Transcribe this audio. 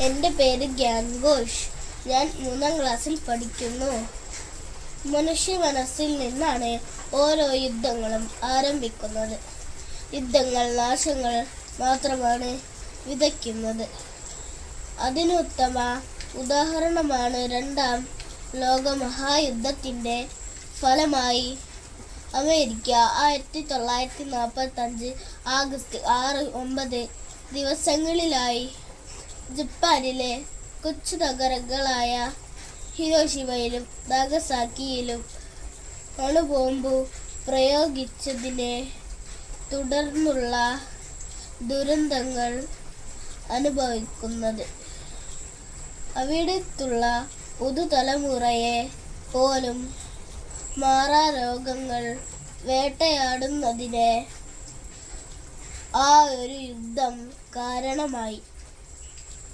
എന്റെ പേര് ഗാംഗോഷ്. ഞാൻ മൂന്നാം ക്ലാസ്സിൽ പഠിക്കുന്നു. മനുഷ്യ മനസ്സിൽ നിന്നാണ് ഓരോ യുദ്ധങ്ങളും ആരംഭിക്കുന്നത്. യുദ്ധങ്ങൾ നാശങ്ങൾ മാത്രമാണ് വിതയ്ക്കുന്നത്. അതിനുത്തമ ഉദാഹരണമാണ് രണ്ടാം ലോകമഹായുദ്ധത്തിന്റെ ഫലമായി അമേരിക്ക ആയിരത്തി തൊള്ളായിരത്തി നാൽപ്പത്തഞ്ച് ആഗസ്റ്റ് ആറ് ഒമ്പത് ദിവസങ്ങളിലായി ജപ്പാനിലെ കൊച്ചു നഗരങ്ങളായ ഹിരോഷിമയിലും നാഗസാക്കിയിലും അണുബോംബ് പ്രയോഗിച്ചതിനെ തുടർന്നുള്ള ദുരന്തങ്ങൾ അനുഭവിക്കുന്നത്. അവിടത്തുള്ള പുതുതലമുറയെ പോലും മാറാ രോഗങ്ങൾ വേട്ടയാടുന്നതിന് ആ ഒരു യുദ്ധം കാരണമായി.